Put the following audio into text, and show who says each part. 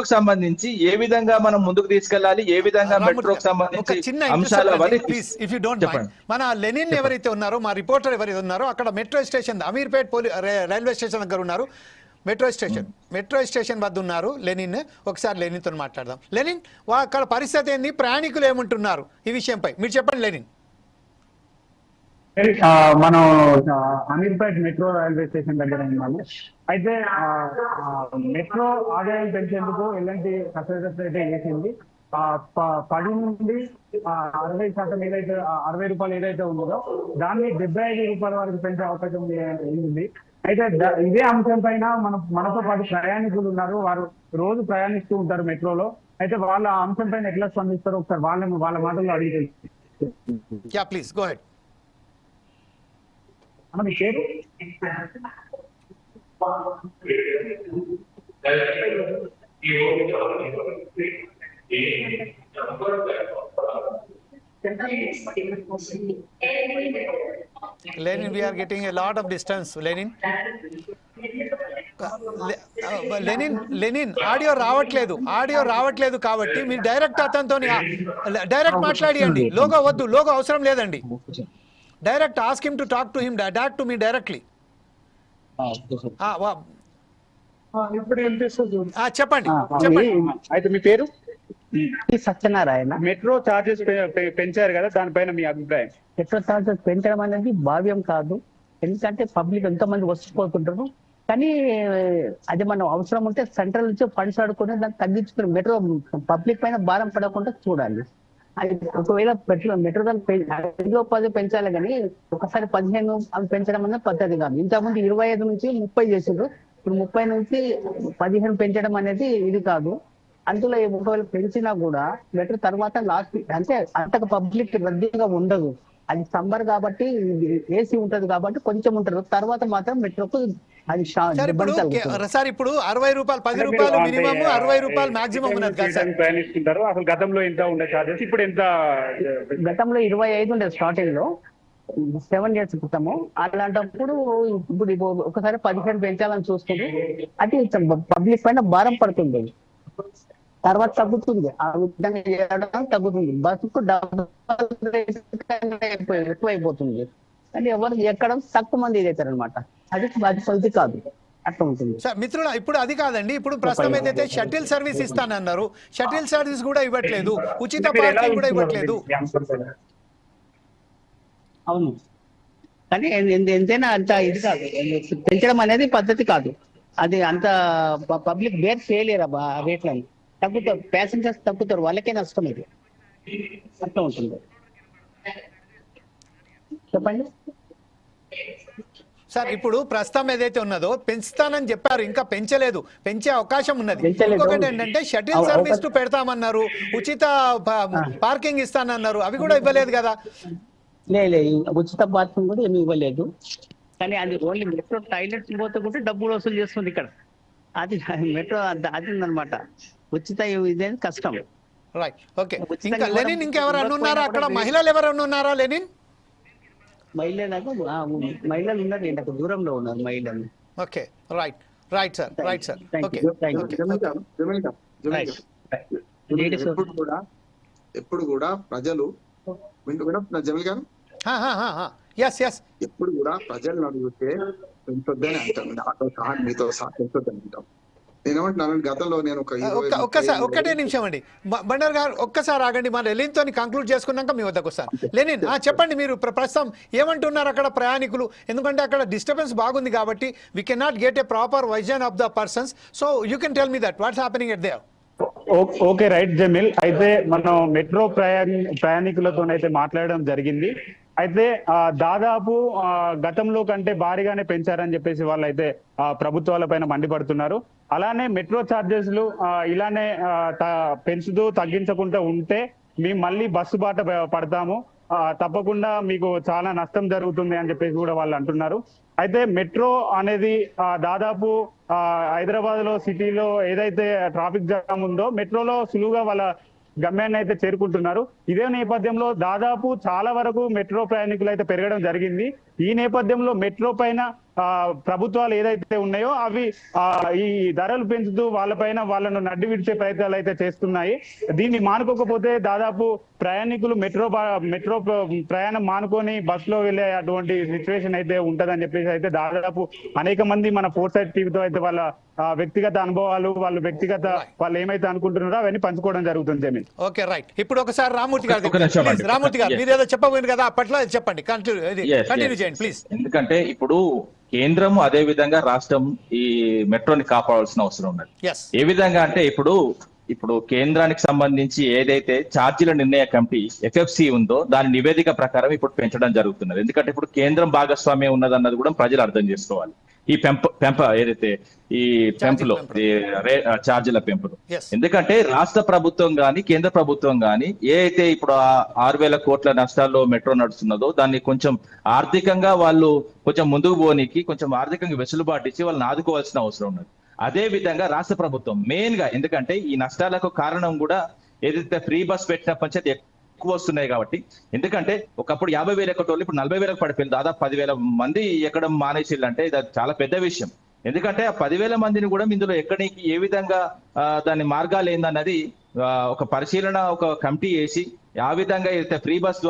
Speaker 1: మెట్రోకి సంబంధించి ఏ విధంగా మనం ముందుకు తీసుకెళ్ళాలి ఏ విధంగా మెట్రోకి సంబంధించి
Speaker 2: చిన్న
Speaker 1: అంశాలు
Speaker 2: ఇఫ్ యూ డోంట్ మన లెనిన్ ఎవరైతే ఉన్నారో మా రిపోర్టర్ ఎవరైతే ఉన్నారో అక్కడ మెట్రో స్టేషన్ అమీర్పేట్ పోలీ రైల్వే స్టేషన్ దగ్గర ఉన్నారు. Metro station. మెట్రో స్టేషన్ వద్ద ఉన్నారు లెనిన్. ఒకసారి లెనిన్తో మాట్లాడదాం. లెనిన్ అక్కడ పరిస్థితి ఏంది? ప్రయాణికులు ఏమంటున్నారు ఈ విషయంపై? మీరు చెప్పండి లెనిన్.
Speaker 3: మనం అమీర్పేట్ మెట్రో రైల్వే స్టేషన్ దగ్గర ఉన్నాము. అయితే మెట్రో ఆదాయం పెంచేందుకు ఎలాంటి కసరత్తు అయితే చేసింది? పది నుండి ఆ, అరవై శాతం ఏదైతే అరవై రూపాయలు ఏదైతే ఉందో దాన్ని డెబ్బై ఐదు రూపాయల వరకు పెంచే అవకాశం ఉంది అయితే ఇదే అంశం పైన మన మనతో పాటు ప్రయాణికులు ఉన్నారు. వారు రోజు ప్రయాణిస్తూ ఉంటారు మెట్రోలో. అయితే వాళ్ళ ఆ అంశం పైన ఎట్లా స్పందిస్తారో ఒకసారి వాళ్ళ వాళ్ళ మాటల్లో అడిగి
Speaker 2: ప్లీజ్ గో హెడ్
Speaker 3: అన్న, మీ పేరు
Speaker 2: Lenin we're getting a lot of distance Lenin Lenin Lenin audio రావట్లేదు ఆడియో రావట్లేదు కాబట్టి మీరు డైరెక్ట్ అతనితో డైరెక్ట్ మాట్లాడియండి. లోగో వద్దు లోగో అవసరం లేదండి. Direct ask him to talk to him talk to me directly. చెప్పండి
Speaker 3: ఆ,
Speaker 2: చెప్పండి
Speaker 3: మీ- అయితే మీ పేరు?
Speaker 4: సత్యనారాయణ.
Speaker 3: మెట్రో చార్జెస్ పెంచారు కదా దానిపైన మీ అభిప్రాయం.
Speaker 4: పెట్రోల్ ఛార్జెస్ పెంచడం అనేది భావ్యం కాదు. ఎందుకంటే పబ్లిక్ ఎంతో మంది వస్తుపోతుంటారు. కానీ అది మనం అవసరం ఉంటే సెంట్రల్ నుంచి ఫండ్స్ ఆడుకుని దాన్ని తగ్గించుకుని మెట్రో పబ్లిక్ పైన భారం పడకుండా చూడాలి. అది ఒకవేళ పెట్రోల్ మెట్రో ఐదో పది పెంచాలి కానీ ఒకసారి పదిహేను అవి పెంచడం అనేది పద్ధతి కాదు. ఇంతకుముందు ఇరవై ఐదు నుంచి ముప్పై చేసారు ఇప్పుడు ముప్పై నుంచి పదిహేను పెంచడం అనేది ఇది కాదు. అందులో ఒకవేళ పెంచినా కూడా మెట్రో తర్వాత లాస్ట్ అంటే అంతకు పబ్లిక్ రద్దీగా ఉండదు. అది సమ్మర్ కాబట్టి ఏసీ ఉంటది కాబట్టి కొంచెం ఉంటారు తర్వాత మాత్రం మెట్రోకు అది షా-
Speaker 2: సార్ ఇప్పుడు అరవై రూపాయలు పది రూపాయలు మినిమం అరవై రూపాయలు మాక్సిమం ఉన్నది కదా సార్?
Speaker 3: ప్రయాణిస్తుంటారు. అసలు గతంలో ఎంత ఉండే చార్జెస్ ఇప్పుడు ఎంత
Speaker 4: గతంలో ఇరవై ఐదు ఉండేది స్టార్టింగ్లో సెవెన్ ఇయర్స్ క్రితము. అలాంటప్పుడు ఇప్పుడు ఇప్పు- ఒకసారి పదిహేను పెంచాలని చూస్తుంది అది పబ్లిక్ పైన భారం పడుతుంది. తర్వాత తగ్గుతుంది. ఆ విధంగా చేయడం తగ్గుతుంది. బస్సుకు డబ్బులు ఎక్కువ ఎక్కువైపోతుంది కానీ ఎవరు ఎక్కడం తక్కువ మంది ఇదైతారు అనమాట అది అది ఇది కాదు.
Speaker 2: సార్ మిత్రుల ఇప్పుడు అది కాదండి. ఇప్పుడు ప్రస్తుతం ఏదైతే షటిల్ సర్వీస్ ఇస్తానన్నారు షటిల్ సర్వీస్ కూడా ఇవ్వట్లేదు. ఉచిత పార్కింగ్ కూడా ఇవ్వట్లేదు?
Speaker 4: అవును. కానీ ఎంతైనా అంత ఇది కాదు. పెంచడం అనేది పద్ధతి కాదు. అది అంత పబ్లిక్ బేర్ చేయలేరు అబ్బా రేట్లని. తగ్గుతారు ప్యాసింజర్స్ తగ్గుతారు వాళ్ళకే నష్టం ఇది. ఉంటుంది. చెప్పండి.
Speaker 2: సార్ ఇప్పుడు ప్రస్తుతం ఏదైతే ఉన్నదో పెంచుతానని చెప్పారు ఇంకా పెంచలేదు. పెంచే అవకాశం ఉన్నది. ఇంకొకటి ఏంటంటే షటిల్ సర్వీస్ పెడతామన్నారు ఉచిత పార్కింగ్ ఇస్తానన్నారు అవి కూడా ఇవ్వలేదు కదా.
Speaker 4: లే లే, ఈ ఉచిత బాత్రూమ్ కూడా ఏమి ఇవ్వలేదు. కానీ అది ఓన్లీ మెట్రో టాయిలెట్స్ పోతే కూడా డబ్బులు వసూలు చేస్తుంది ఇక్కడ. అది మెట్రో అది ఉందన్నమాట ఉచిత ఇదే కష్టం.
Speaker 2: రైట్ ఓకే
Speaker 4: ఉచితంగా
Speaker 2: ఇంకా
Speaker 4: ఇవ్వడం-
Speaker 2: లెనిన్ ఇంకెవరన్నా ఉన్నారా? అక్కడ మహిళలు ఎవరన్నా ఉన్నారా లెనిన్?
Speaker 4: మహిళలకు ఆ, మహిళలు ఉన్నారు నాకు దూరంలో ఉన్నారు మహిళలు.
Speaker 2: Okay right right sir right sir okay
Speaker 5: ఎప్పుడు కూడా ఎప్పుడు కూడా ప్రజలు జమీల్ గారు?
Speaker 2: ఎస్ ఎస్
Speaker 5: ఎప్పుడు కూడా ప్రజలను అడిగితే పెంచొద్దని అంటాం నాతో సహా మీతో సహా పెంచొద్దని అంటాం నేనేమంటున్నాను గతంలో నేను ఒక ఇరవై
Speaker 2: ఒక్క
Speaker 5: ముప్పై
Speaker 2: ఒక్కసారి
Speaker 5: ఏళ్ళు
Speaker 2: ఒక్కటే నిమిషం అండి. బండర్ గారు ఒక్కసారి ఆగండి. మన లెనిన్తో కంక్లూడ్ చేసుకున్నాక మీ వద్దకు వస్తాను. లెనిన్ ఆ, చెప్పండి మీరు. ప్ర- ప్రస్తుతం ఏమంటున్నారు అక్కడ ప్రయాణికులు? ఎందుకంటే అక్కడ డిస్టర్బెన్స్ బాగుంది కాబట్టి we can not get a proper vision of the persons so you can tell me that what's happening at there
Speaker 3: oh- okay right Jameel అయితే మనం మెట్రో ప్రయాణి ప్రయాణికులతో అయితే మాట్లాడడం జరిగింది. అయితే ఆ, దాదాపు ఆ, గతంలో కంటే భారీగానే పెంచారని చెప్పేసి వాళ్ళు అయితే ప్రభుత్వాల పైన మండిపడుతున్నారు. అలానే మెట్రో ఛార్జెస్లు ఇలానే పెంచుతూ తగ్గించకుండా ఉంటే మేము మళ్ళీ బస్సు బాట పడతాము. ఆ, తప్పకుండా మీకు చాలా నష్టం జరుగుతుంది అని చెప్పేసి కూడా వాళ్ళు అంటున్నారు. అయితే మెట్రో అనేది దాదాపు హైదరాబాద్లో సిటీలో ఏదైతే ట్రాఫిక్ జామ్ ఉందో మెట్రోలో సులువుగా వాళ్ళ గమ్యాన్ని అయితే చేరుకుంటున్నారు. ఇదే నేపథ్యంలో దాదాపు చాలా వరకు మెట్రో ప్రయాణికులు అయితే పెరగడం జరిగింది. ఈ నేపథ్యంలో మెట్రో పైన ప్రభుత్వాలు ఏదైతే ఉన్నాయో అవి ఆ, ఈ ధరలు పెంచుతూ వాళ్ళపైన వాళ్ళను నడ్డి విడిచే ప్రయత్నాలు అయితే చేస్తున్నాయి. దీన్ని మానుకోకపోతే దాదాపు ప్రయాణికులు మెట్రో మెట్రో ప్ర- ప్రయాణం మానుకొని బస్లో వెళ్ళే అటువంటి సిచ్యువేషన్ అయితే ఉంటదని చెప్పేసి అయితే దాదాపు అనేక మంది మన ఫోర్ సైడ్ టీవీతో అయితే వాళ్ళ వ్యక్తిగత అనుభవాలు వాళ్ళు వ్యక్తిగత వాళ్ళు ఏమైతే అనుకుంటున్నారో అవన్నీ పంచుకోవడం జరుగుతుంది జమీన్
Speaker 2: ఓకే రైట్ ఇప్పుడు ఒకసారి రామూర్తి గారు. రామూర్తి గారు. మీరు ఏదో చెప్పబోయింది కదా అప్పట్లో అది చెప్పండి. Continue continue. చేయండి ప్లీజ్
Speaker 1: ఎందుకంటే ఇప్పుడు కేంద్రం అదే విధంగా రాష్ట్రం ఈ మెట్రోని కాపాడాల్సిన అవసరం ఉన్నది. ఏ విధంగా అంటే ఇప్పుడు ఇప్పుడు కేంద్రానికి సంబంధించి ఏదైతే ఛార్జీల నిర్ణయ కమిటీ ఎఫ్ఎఫ్సి ఉందో దాని నివేదిక ప్రకారం ఇప్పుడు పెంచడం జరుగుతున్నది. ఎందుకంటే ఇప్పుడు కేంద్రం భాగస్వామ్యం ఉన్నదన్నది కూడా ప్రజలు అర్థం చేసుకోవాలి. ఈ పెంప పెంప ఏదైతే ఈ పెంపులో ఛార్జీల పెంపులో. ఎందుకంటే రాష్ట్ర ప్రభుత్వం గాని కేంద్ర ప్రభుత్వం గాని ఏ అయితే ఇప్పుడు ఆరు వేల కోట్ల నష్టాల్లో మెట్రో నడుస్తున్నదో దాన్ని కొంచెం ఆర్థికంగా వాళ్ళు కొంచెం ముందుకు పోనీకి కొంచెం ఆర్థికంగా వెసులుబాటు ఇచ్చి వాళ్ళని ఆదుకోవాల్సిన అవసరం ఉన్నది. అదే విధంగా రాష్ట్ర ప్రభుత్వం మెయిన్గా ఎందుకంటే ఈ నష్టాలకు కారణం కూడా ఏదైతే ఫ్రీ బస్ పెట్టిన పంచాయతీ ఎక్కువ వస్తున్నాయి కాబట్టి. ఎందుకంటే ఒకప్పుడు యాభై వేల ఎక్కటోళ్ళు ఇప్పుడు నలభై వేలకు పడిపోయింది. దాదాపు పదివేల మంది ఎక్కడం మానేసిల్లు అంటే ఇది చాలా పెద్ద విషయం. ఎందుకంటే ఆ పదివేల మందిని కూడా ఇందులో ఎక్కడికి ఏ విధంగా దాని మార్గాలు ఏందన్నది ఒక పరిశీలన ఒక కమిటీ వేసి ఆ విధంగా అయితే ఫ్రీ బస్ ద్వారా